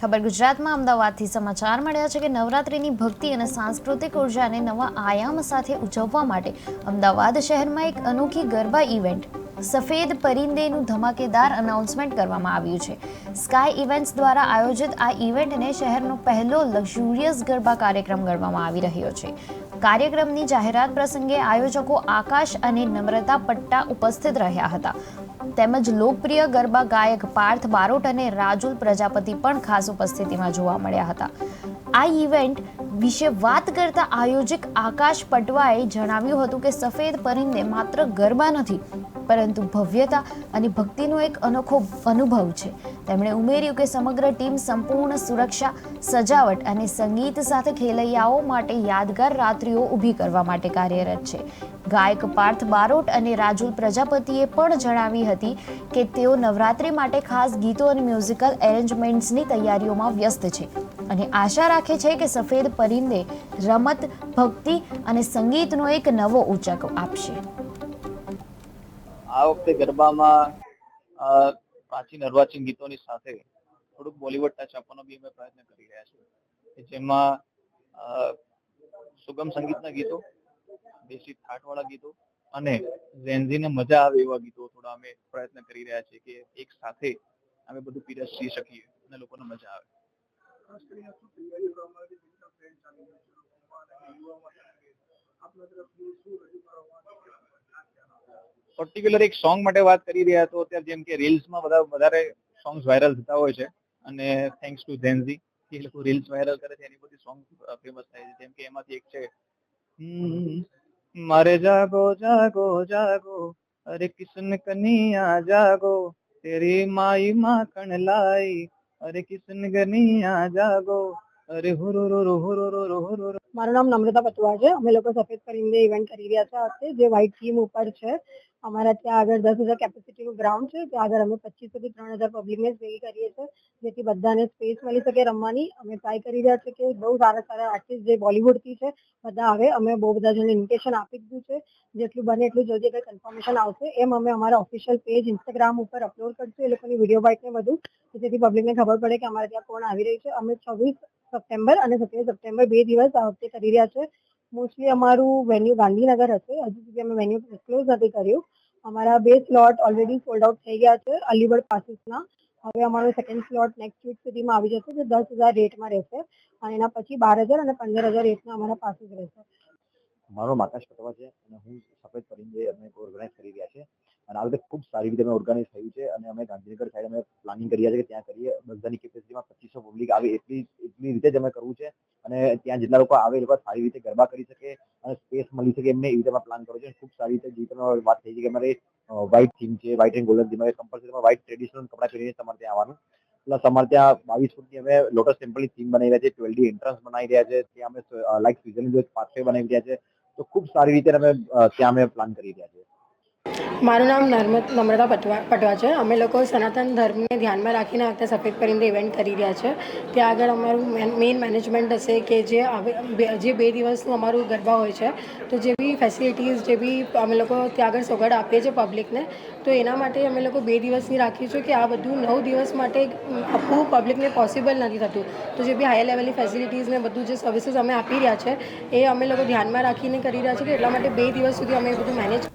ખબર ગુજરાતમાં અમદાવાદથી સમાચાર મળ્યા છે કે નવરાત્રિની ભક્તિ અને સાંસ્કૃતિક ઉર્જાને નવા આયામ સાથે ઉજવવા માટે અમદાવાદ શહેરમાં એક અનોખી ગરબા ઇવેન્ટ, સફેદ પરિંદેનું ધમાકેદાર અનાઉન્સમેન્ટ કરવામાં આવ્યું છે. સ્કાય ઇવેન્ટ્સ દ્વારા આયોજિત આ ઇવેન્ટને શહેરનો પહેલો લક્ઝુરિયસ ગરબા કાર્યક્રમ ગણવામાં આવી રહ્યો છે. કાર્યક્રમની જાહેરાત પ્રસંગે આયોજકો આકાશ અને નમ્રતા પટ્ટા ઉપસ્થિત રહ્યા હતા. તેમજ લોકપ્રિય ગરબા ગાયક પાર્થ બારોટ અને રાજુલ પ્રજાપતિ પણ ખાસ ઉપસ્થિતિમાં જોવા મળ્યા હતા. આ ઇવેન્ટ વિશે વાત કરતા આયોજક આકાશ પટવાએ જણાવ્યું હતું કે સફેદ પરિંદે માત્ર ગરબા નથી પરંતુ ભવ્યતા અને ભક્તિનો એક અનોખો અનુભવ છે. તેમણે ઉમેર્યું કે સમગ્ર ટીમ સંપૂર્ણ સુરક્ષા, સજાવટ અને સંગીત સાથે ખેલૈયાઓ માટે યાદગાર રાત્રિઓ ઊભી કરવા માટે કાર્યરત છે. ગાયક પાર્થ બારોટ અને રાજુલ પ્રજાપતિએ પણ જણાવી હતી કે તેઓ નવરાત્રિ માટે ખાસ ગીતો અને મ્યુઝિકલ એરેન્જમેન્ટ્સની તૈયારીઓમાં વ્યસ્ત છે અને આશા રાખે છે કે સફેદ પરિંદે રમત, ભક્તિ અને સંગીતનો એક નવો ઉંચક આપશે. આ વખતે ગરબામાં પ્રાચીન અર્વાચીન ગીતોની સાથે થોડુંક બોલિવૂડ ટચ આપવાનો બી અમે પ્રયત્ન કરી રહ્યા છીએ. જેમાં સુગમ સંગીતના ગીતો, દેશી થાટવાળા ગીતો અને ઝેનઝીને મજા આવે એવા ગીતો થોડા અમે પ્રયત્ન કરી રહ્યા છીએ કે એક સાથે અમે બધું પીરસી શકીએ અને લોકોને મજા આવે. આપના તરફથી શું રજૂ કરવામાં પર્ટિક્યુલર એક સોંગ માટે વાત કરી રહ્યા તો અત્યારે જેમ કે રીલ્સમાં બધા, વધારે સોંગ્સ વાયરલ થતા હોય છે. અને થેન્ક્સ ટુ ઝેન્ઝી એ લોકો રીલ્સ વાયરલ કરે છે, એની બધી સોંગ ફેમસ થાય છે. જેમ કે એમાંથી એક છે મારે જાગો જાગો જાગો, અરે કિશન કનિયા જાગો, તેરી માઈ માખણ લાઈ, અરે કિશન કનિયા જાગો અરે મારું નામ નમ્રતા પટવા છે. અમે લોકો સફેદ પરિંદે ઇવેન્ટ કરી રહ્યા છે અત્યારે જે વ્હાઇટ થીમ ઉપર છે. અમારા ત્યાં આગળ દસ હજાર કેપેસિટીનું ગ્રાઉન્ડ છે. ત્યાં આગળ અમે પચીસથી ત્રણ હજાર પબ્લિકને ભેગી કરીએ છીએ, જેથી બધાને સ્પેસ મળી શકે રમવાની. અમે ટ્રાય કરી રહ્યા છીએ કે બહુ સારા સારા આર્ટિસ્ટ જે બોલિવૂડથી છે, બધા આવે. અમે બહુ બધા જણને ઇન્વિટેશન આપી દીધું છે. જેટલું બને એટલું જલ્દી કંઈ કન્ફર્મેશન આવશે. એમ અમે અમારા ઓફિશિયલ પેજ ઇન્સ્ટાગ્રામ ઉપર અપલોડ કરશું. એ લોકોની વીડિયો બાઇટ ને બધું. જેથી જેથી પબ્લિકને ખબર પડે કે અમારે ત્યાં કોણ આવી રહી છે. અમે છવ્વીસ સપ્ટેમ્બર અને સત્યાવીસ સપ્ટેમ્બર બે દિવસ આ વખતે કરી રહ્યા છે. મોસ્ટલી અમારું વેન્યુ ગાંધીનગર હશે. હજુ સુધી અમે વેન્યુ ડિસ્ક્લોઝ નથી કર્યું. અમારા બે સ્લોટ ઓલરેડી સોલ્ડ આઉટ થઈ ગયા છે અલીગઢ પાસીસના હવે અમારો સેકન્ડ સ્લોટ નેક્સ્ટ વીક સુધીમાં આવી જશે જે દસ હજાર રેટમાં રહેશે. અને એના પછી બાર હજાર અને પંદર હજાર રેટના અમારા પાસીસ રહેશે. મારો પટવા છે અને હું સફેદ પરિંદે અમે ઓર્ગેનાઇઝ કરી રહ્યા છે અને આ વખતે ખૂબ સારી રીતે અમે ઓર્ગેનાઇઝ થયું છે અને અમે ગાંધીનગર સાઈડ અમે પ્લાનિંગ કરીએ છીએ કે ત્યાં કરીએ. બધાની કેપેસિટીમાં પચીસો પબ્લિક આવે એટલી એટલી રીતે જ અમે કરવું છે અને ત્યાં જેટલા લોકો આવે એ સારી રીતે ગરબા કરી શકે અને સ્પેસ મળી શકે એમને એવી રીતે પ્લાન કર્યો છે. ખૂબ સારી રીતે જે વાત થઈ છે કે અમારે વ્હાઇટ થીમ છે white and golden theme compulsory white traditional કપડાં પહેરીને તમારે ત્યાં આવવાનું. પ્લસ અમારે ત્યાં બાવીસ ફૂટની અમે લોટસ ટેમ્પલની થીમ બનાવી રહ્યા છે ટ્વેલ્વ ડી એન્ટ્રન્સ બનાવી રહ્યા છે, ત્યાં અમે લાઈક સ્વિઝરલેન્ડ પાથવે બનાવી રહ્યા છે. તો ખૂબ સારી રીતે અમે ત્યાં અમે પ્લાન કરી રહ્યા છીએ મારું નામ નર્મદ નમ્રતા પટવા પટવા છે. અમે લોકો સનાતન ધર્મને ધ્યાનમાં રાખીને આ વખતે સફેદ પરિંદે ઇવેન્ટ કરી રહ્યા છે. ત્યાં આગળ અમારું મેઇન મેનેજમેન્ટ હશે કે જે જે બે દિવસનું અમારું ગરબા હોય છે, તો જે બી ફેસિલિટીઝ જે બી અમે લોકો ત્યાં આગળ સોગડ આપીએ છીએ પબ્લિકને તો એના માટે અમે લોકો બે દિવસની રાખીએ છીએ કે આ બધું નવ દિવસ માટે આપવું પબ્લિકને પોસિબલ નથી થતું. તો જે બી હાઈ લેવલની ફેસિલિટીઝ ને બધું જે સર્વિસીસ અમે આપી રહ્યા છે, એ અમે લોકો ધ્યાનમાં રાખીને કરી રહ્યા છીએ કે એટલા માટે બે દિવસ સુધી અમે બધું મેનેજ